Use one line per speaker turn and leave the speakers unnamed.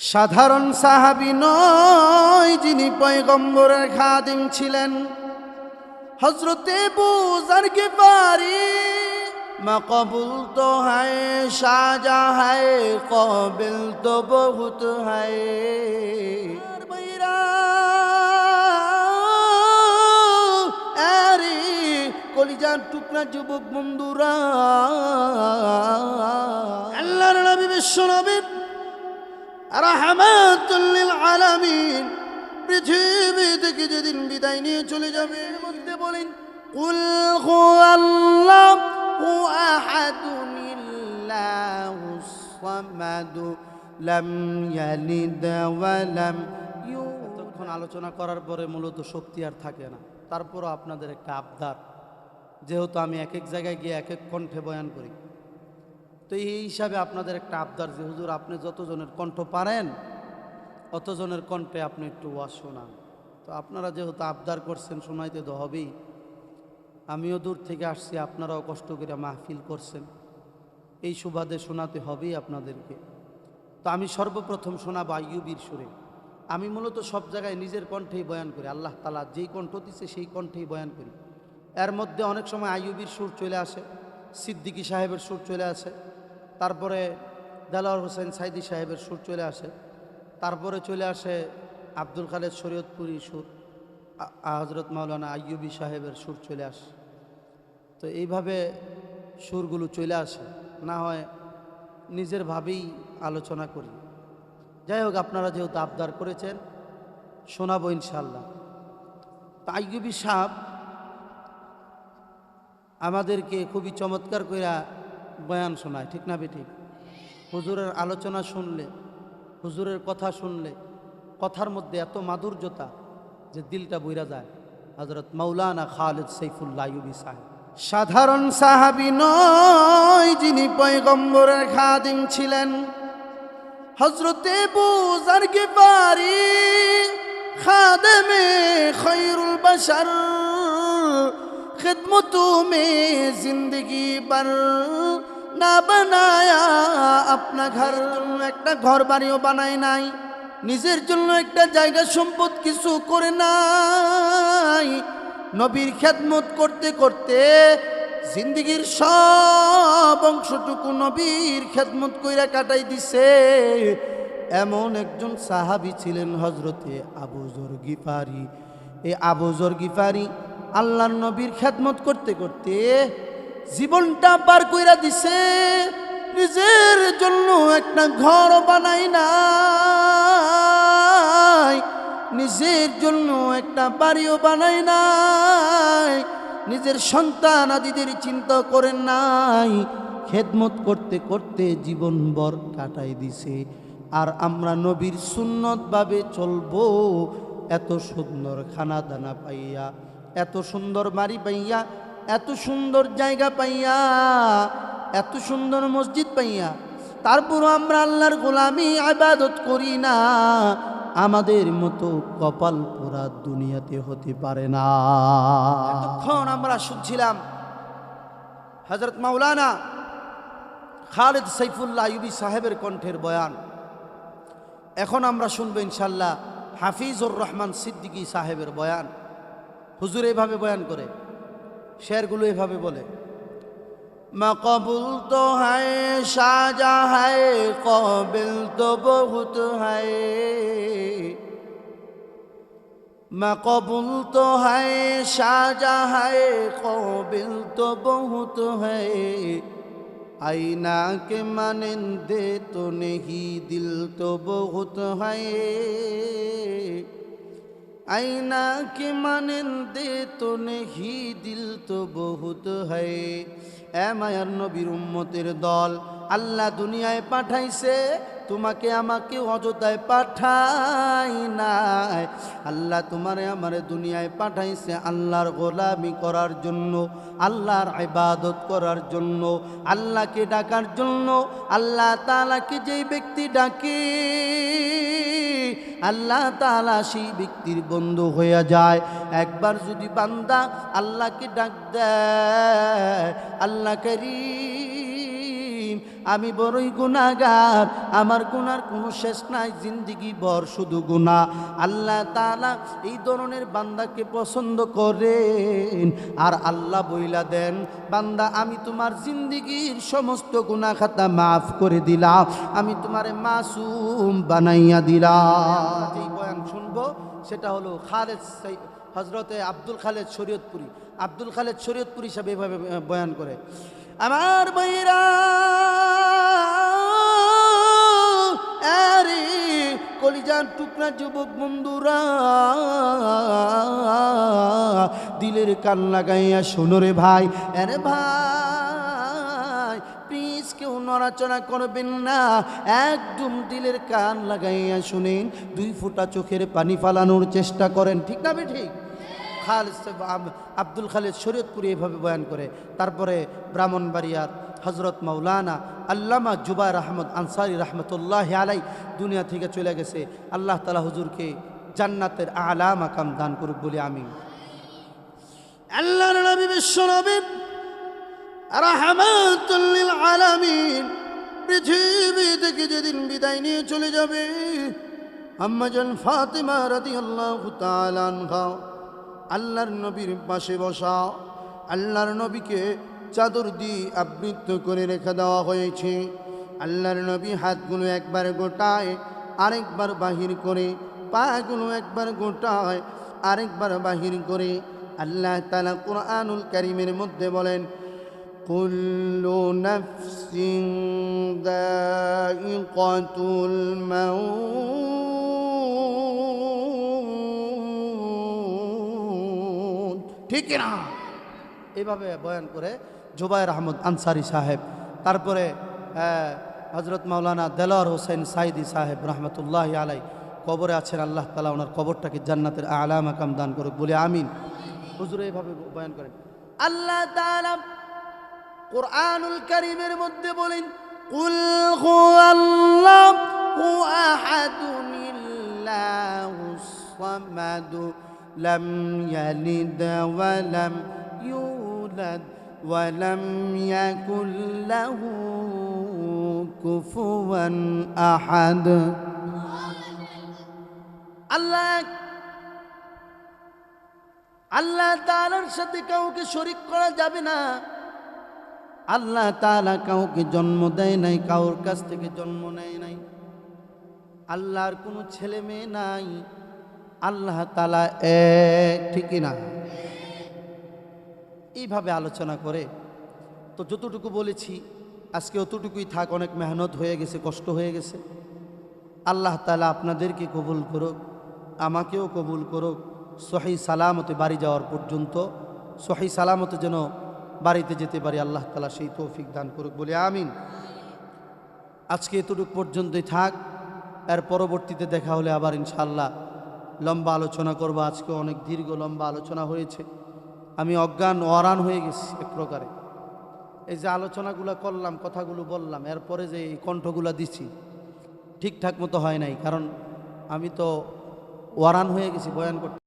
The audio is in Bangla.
সাধারণ সাহাবি নয় যিনি পয়গম্বরের খাদিম ছিলেন। হজরতে বুজার কে পারি মকবুল তো হায়, সাজা হায়, কবিল তো বহুত আরে কলিজার টুকরা যুবক বন্ধুরা, আল্লাহর নবী বিশ্ব নবী রাহমাতুল্লিল আলামিন। পৃথিবী থেকে যেদিন বিদায় নিয়ে চলে যাবে, এর মধ্যে বলেন, কুল হুয়াল্লাহু আহাদুন ইল্লাহুস সামাদু, লাম ইয়ালিদ ওয়া লাম এতক্ষণ আলোচনা করার পরে মূলত শক্তি আর থাকে না। তারপরও আপনাদের একটা আবদার। যেহেতু আমি এক এক জায়গায় গিয়ে এক এক কণ্ঠে বয়ান করি। তো এই হিসাবে আপনাদের একটা আবদার যে, হুজুর, আপনি যতজনের কণ্ঠ পারেন, অতজনের কণ্ঠে আপনি একটু ওয়াজ শোনান। তো আপনারা যেহেতু আবদার করছেন, শোনাইতে তো হবেই। আমিও দূর থেকে আসছি, আপনারাও কষ্ট করে মাহফিল করছেন। এই সুবাদে শোনাতে হবেই আপনাদেরকে। তো আমি সর্বপ্রথম শোনাবো আইয়ুবির সুরে। আমি মূলত সব জায়গায় নিজের কণ্ঠেই বয়ান করি, আল্লাহ তালা যেই কণ্ঠ দিচ্ছে সেই কণ্ঠেই বয়ান করি। এর মধ্যে অনেক সময় আইয়ুবির সুর চলে আসে, সিদ্দিকী সাহেবের সুর চলে আসে তারপরে দেলাওয়ার হোসেন সাইদি সাহেবের সুর চলে আসে। তারপরে চলে আসে আব্দুল খালেদ শরীয়তপুরি সুর হজরত মাওলানা আইয়ুবী সাহেবের সুর চলে আসে। তো এইভাবে সুরগুলো চলে আসে। না হয় নিজের ভাবেই আলোচনা করি। যাই হোক, আপনারা যেহেতু আবদার করেছেন, শোনাবো ইনশাল্লাহ তা আইয়ুবী সাহেব আমাদেরকে খুবই চমৎকার কইরা বয়ান শোনায়, ঠিক না ঠিক? হুজুরের আলোচনা শুনলে, হুজুরের কথা শুনলে, কথার মধ্যে এত মাধুর্যতা যে দিলটা বইরা যায়। হজরত মৌলানা খালেদ সৈফুল্লাহ ইউবি সাহেব। সাধারণ সাহাবি নয় যিনি পয়গম্বরের খাদিম ছিলেন। হজরতে বুজারকে পারি খাদেমে খৈরুল বাসার খেদমতু মে জিন্দগি বার। না বানায়া, আপনা ঘর জন্য একটা ঘর বাড়িও বানায় নাই, নিজের জন্য একটা জায়গা সম্পদ কিছু করে নাই। নবীর খেদমত করতে করতে জিন্দগির সব অংশটুকু নবীর খেদমত কইরা কাটাই দিছে। এমন একজন সাহাবি ছিলেন হজরতে আবু জর গিফারি। এই আবু জর গিফারি আল্লাহর নবীর খেদমত করতে করতে জীবনটা পার কইরা দিছে, নিজের জন্য একটা ঘর বানাই নাই, নিজের জন্য একটা বাড়িও বানাই নাই, নিজের সন্তান আদিদের চিন্তা করেন নাই, খেদমত করতে করতে জীবনভর কাটাই দিছে। আর আমরা নবীর সুন্নতভাবে চলবো, এত সুন্দর খানা দানা পাইয়া, এত সুন্দর মারি পাইয়া এত সুন্দর জায়গা পাইয়া, এত সুন্দর মসজিদ পাইয়া, তারপরও আমরা আল্লাহর গোলামি আবাদত করি না। আমাদের মতো কপাল পোড়া দুনিয়াতে হতে পারে না। এতক্ষণ আমরা শুনছিলাম হজরত মাওলানা খালেদ সাইফুল্লাহ ইউবি সাহেবের কণ্ঠের বয়ান। এখন আমরা শুনব ইনশাল্লাহ হাফিজুর রহমান সিদ্দিকী সাহেবের বয়ান। হুজুর এভাবে বয়ান করে শেরগুলো এভাবে বলে। মকবুল তো হায়, সাজা হায়, কবিল তো বহুত হায়। মকবুল তো হায়, সাজা হায়, কবিল তো বহুত হায়। আইনা কে মানেন্দে তো নেহি, দিল তো বহুত হায়। आईना के मानिंदे तो नहीं दिल तो बहुत है এ মায়ার নবীর উম্মতের দল আল্লাহ দুনিয়ায় পাঠাইছে তোমাকে আমাকে অযোধ্যায় পাঠাই নাই আল্লাহ তোমারে আমারে দুনিয়ায় পাঠাইছে আল্লাহর গোলামি করার জন্য আল্লাহর ইবাদত করার জন্য আল্লাহকে ডাকার জন্য আল্লাহ তালাকে যেই ব্যক্তি ডাকে আল্লাহ তালা সেই ব্যক্তির বন্ধু হয়ে যায়। একবার যদি বান্দা আল্লাহকে ডাক দেয়, আল্লাহ করিম আমি বড়ই গুণাগার আমার গুনার কোনো শেষ নাই, জিন্দিগি বর শুধু গুণা আল্লাহ তালা এই ধরনের বান্দাকে পছন্দ করেন। আর আল্লাহ বইলা দেন, বান্দা, আমি তোমার জিন্দিগির সমস্ত গুনাহ খাতা মাফ করে দিলাম। আমি তোমারে মাসুম বানাইয়া দিলাম। যেই বয়ান শুনব, সেটা হলো খালেদ হজরতে আব্দুল খালেদ শরীয়তপুরি। আব্দুল খালেদ শরীয়তপুরি সাহেব এভাবে বয়ান করে, আমার বইরা কলিজার টুকরা যুবক বন্ধুরা, দিলের কান লাগাইয়া শোনো রে ভাই। আরে ভাই প্লিজ কেউ নড়াচড়া করবেন না। একদম দিলের কান লাগাইয়া শুনেন, দুই ফোঁটা চোখের পানি ফালানোর চেষ্টা করেন। ঠিক না ঠিক? খালিদ আব্দুল খালিদ শরীয়তপুরি এভাবে বয়ান করে। তারপরে ব্রাহ্মণবাড়িয়ার হজরত মৌলানা আল্লামা জুবাইর আহমদ আনসারি রহমতুল্লাহ আলাই দুনিয়া থেকে চলে গেছে। আল্লাহ তালা হুজুরকে জান্নাতের আলা মাকাম দান করুক বলে আমি আল্লাহ নবী বিশ্ব নবী রাহমাতুল্লিল পৃথিবী থেকে যেদিন বিদায় নিয়ে চলে যাবে, আম্মাজান ফাতেমা রাদিয়াল্লাহু তাআলা আনহা আল্লাহর নবীর পাশে বসা, আল্লাহর নবীকে চাদর দিয়ে আবৃত্ত করে রেখে দেওয়া হয়েছে। আল্লাহর নবী হাতগুলো একবার গোটায়, আরেকবার বাহির করে, পাগুলো একবার গোটায়, আরেকবার বাহির করে। আল্লাহ তালা কোরআনুল করিমের মধ্যে বলেন, কুল্লু নফসিং দাইকাতুল মাউত। ঠিক না। এইভাবে বয়ান করে জুবাইর আহমদ আনসারি সাহেব, তারপরে হজরত মাওলানা দেলার হোসেন সাইদি সাহেব রহমতুল্লাহ আলাই কবরে আছেন, আল্লাহ তালা ওনার কবরটাকে জান্নাতের আলা মাকাম দান করুক, বলে আমিন। হুজুর এইভাবে বয়ান করেন। আল্লাহ কোরআনুল করিমের মধ্যে বলেন সামাদু। লাম ওয়া লাম ইউলাদ ওয়া লাম ইয়াকুল লাহু কুফুয়ান আহাদ আল্লাহ। আল্লাহ তাআলার সাথে কাউকে শরিক করা যাবে না। আল্লাহ তালা কাউকে জন্ম দেয় নাই কাউর কাছ থেকে জন্ম নেয় নাই। আল্লাহর কোনো ছেলে মেয়ে নাই। আল্লাহ তালা এক ঠিকই না এইভাবে আলোচনা করে, তো যতটুকু বলেছি, আজকে অতটুকুই থাক, অনেক মেহনত হয়ে গেছে, কষ্ট হয়ে গেছে। আল্লাহ তাআলা আপনাদেরকে কবুল করুক, আমাকেও কবুল করুক, সহি সালামতে বাড়ি যাওয়ার পর্যন্ত, সহি সালামতে যেন বাড়িতে যেতে পারি, আল্লাহ তালা সেই তৌফিক দান করুক, বলে আমিন। আজকে এতটুকু পর্যন্তই থাক, এর পরবর্তীতে দেখা হলে আবার ইনশাল্লাহ লম্বা আলোচনা করব। আজকে অনেক দীর্ঘ, লম্বা আলোচনা হয়েছে। আমি অজ্ঞান অরান হয়ে গেছি এক প্রকারে। এই যে আলোচনাগুলো করলাম, কথাগুলো বললাম, এরপরে যে এই কণ্ঠগুলো দিছি, ঠিকঠাক মতো হয় নাই। কারণ আমি তো ওয়ারান হয়ে গেছি, বয়ান করতে